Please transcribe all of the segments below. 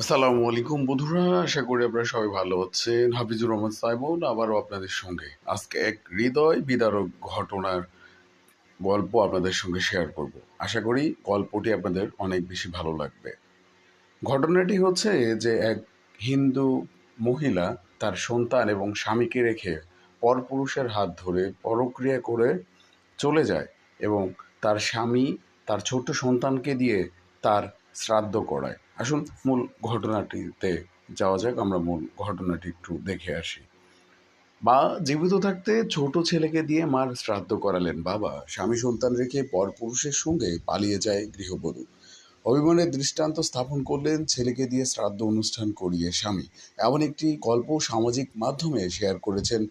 আসসালামু আলাইকুম বন্ধুরা, আশা করি আপনারা সবাই ভালো আছেন। হাফিজুর রহমান সাইমন আবারও আপনাদের সঙ্গে। আজকে এক হৃদয় বিদারক ঘটনার গল্প আপনাদের সঙ্গে শেয়ার করব। আশা করি গল্পটি আপনাদের অনেক বেশি ভালো লাগবে। ঘটনাটি হচ্ছে যে এক হিন্দু মহিলা তার সন্তান এবং স্বামীকে রেখে পরপুরুষের হাত ধরে পরক্রিয়া করে চলে যায় এবং তার স্বামী তার ছোট্ট সন্তানকে দিয়ে তার শ্রাদ্ধ করায়। আসুন মূল ঘটনাটিতে যাওয়া যাক, আমরা মূল ঘটনাটি একটু দেখে আসি। মা জীবিত থাকতে ছোট ছেলেকে দিয়ে মার শ্রাদ্ধ করালেন বাবা। স্বামী সন্তান রেখে পরপুরুষের সঙ্গে পালিয়ে যায় গৃহবধূ। অভিমানের দৃষ্টান্ত স্থাপন করলেন ছেলেকে দিয়ে শ্রাদ্ধ অনুষ্ঠান করিয়ে স্বামী। এমন একটি গল্প সামাজিক মাধ্যমে শেয়ার করেছেন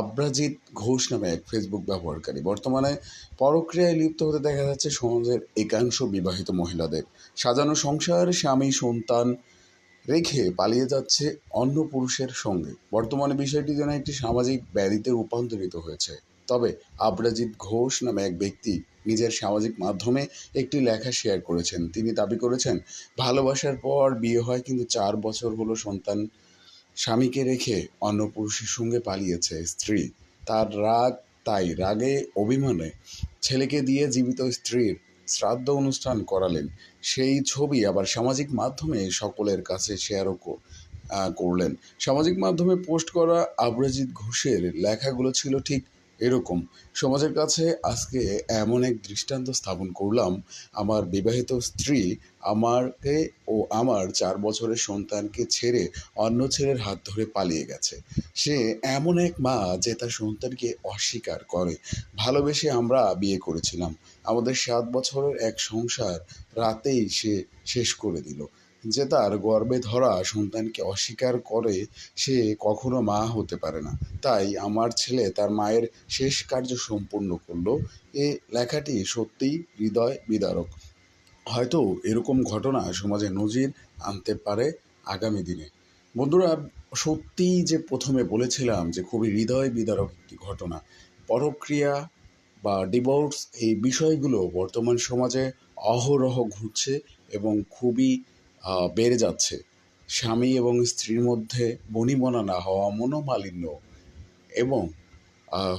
আব্রাজিৎ ঘোষ নামে এক ফেসবুক ব্যবহারকারী। বর্তমানে পরক্রিয়ায় লিপ্ত হতে দেখা যাচ্ছে সমাজের একাংশ বিবাহিত মহিলাদের। সাজানো সংসার, স্বামী, সন্তান রেখে পালিয়ে যাচ্ছে অন্য পুরুষের সঙ্গে। বর্তমানে বিষয়টি যেন একটি সামাজিক ব্যাধিতে রূপান্তরিত হয়েছে। তবে আব্রাজিৎ ঘোষ নামে এক ব্যক্তি নিজের সামাজিক মাধ্যমে একটি লেখা শেয়ার করেছেন। তিনি দাবি করেছেন, ভালোবাসার পর বিয়ে হয়, কিন্তু চার বছর হলো সন্তান স্বামীকে রেখে অন্য পুরুষের সঙ্গে পালিয়েছে স্ত্রী। তার রাগ তাই রাগে, অভিমানে ছেলেকে দিয়ে জীবিত স্ত্রীর শ্রাদ্ধ অনুষ্ঠান করালেন। সেই ছবি আবার সামাজিক মাধ্যমে সকলের কাছে শেয়ারও করলেন। সামাজিক মাধ্যমে পোস্ট করা আব্রজিৎ ঘোষের লেখাগুলো ছিল ঠিক এরকম। সমাজের কাছে আজকে এমন এক দৃষ্টান্ত স্থাপন করলাম, আমার বিবাহিত স্ত্রী আমাকে ও আমার চার বছরের সন্তানকে ছেড়ে অন্য ছেলের হাত ধরে পালিয়ে গেছে। সে এমন এক মা যে তার সন্তানকে অস্বীকার করে। ভালোবেসে আমরা বিয়ে করেছিলাম। আমাদের সাত বছরের এক সংসার রাতেই সে শেষ করে দিল। যে তার গর্ভে ধরা সন্তানকে অস্বীকার করে সে কখনো মা হতে পারে না। তাই আমার ছেলে তার মায়ের শেষ কার্য সম্পূর্ণ করল। এ লেখাটি সত্যিই হৃদয় বিদারক। হয়তো এরকম ঘটনা সমাজে নজির আনতে পারে আগামী দিনে। বন্ধুরা, সত্যিই যে প্রথমে বলেছিলাম যে খুবই হৃদয় বিদারক একটি ঘটনা, পরক্রিয়া বা ডিভোর্স এই বিষয়গুলো বর্তমান সমাজে অহরহ ঘুরছে এবং খুবই বেড়ে যাচ্ছে। স্বামী এবং স্ত্রীর মধ্যে বনিবনা না হওয়া মনোমালিন্য এবং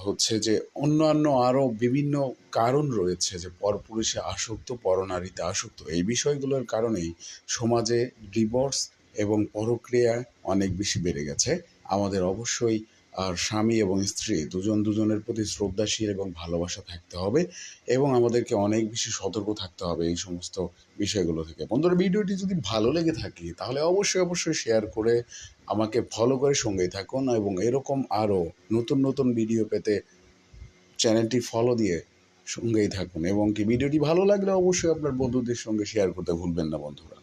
হচ্ছে যে অন্যান্য আরও বিভিন্ন কারণ রয়েছে যে পরপুরুষে আসক্ত, পরনারীতে আসক্ত। এই বিষয়গুলোর কারণেই সমাজে ডিভোর্স এবং পরক্রিয়া অনেক বেশি বেড়ে গেছে। আমাদের অবশ্যই আর স্বামী এবং স্ত্রী দুজন দুজনের প্রতি শ্রদ্ধাশীল এবং ভালোবাসা থাকতে হবে এবং আমাদেরকে অনেক বেশি সতর্ক থাকতে হবে এই সমস্ত বিষয়গুলো থেকে। বন্ধুরা, ভিডিওটি যদি ভালো লেগে থাকে, তাহলে অবশ্যই অবশ্যই শেয়ার করে আমাকে ফলো করে সঙ্গেই থাকুন এবং এরকম আরও নতুন নতুন ভিডিও পেতে চ্যানেলটি ফলো দিয়ে সঙ্গেই থাকুন। এবং কি, ভিডিওটি ভালো লাগলে অবশ্যই আপনার বন্ধুদের সঙ্গে শেয়ার করতে ভুলবেন না, বন্ধুরা।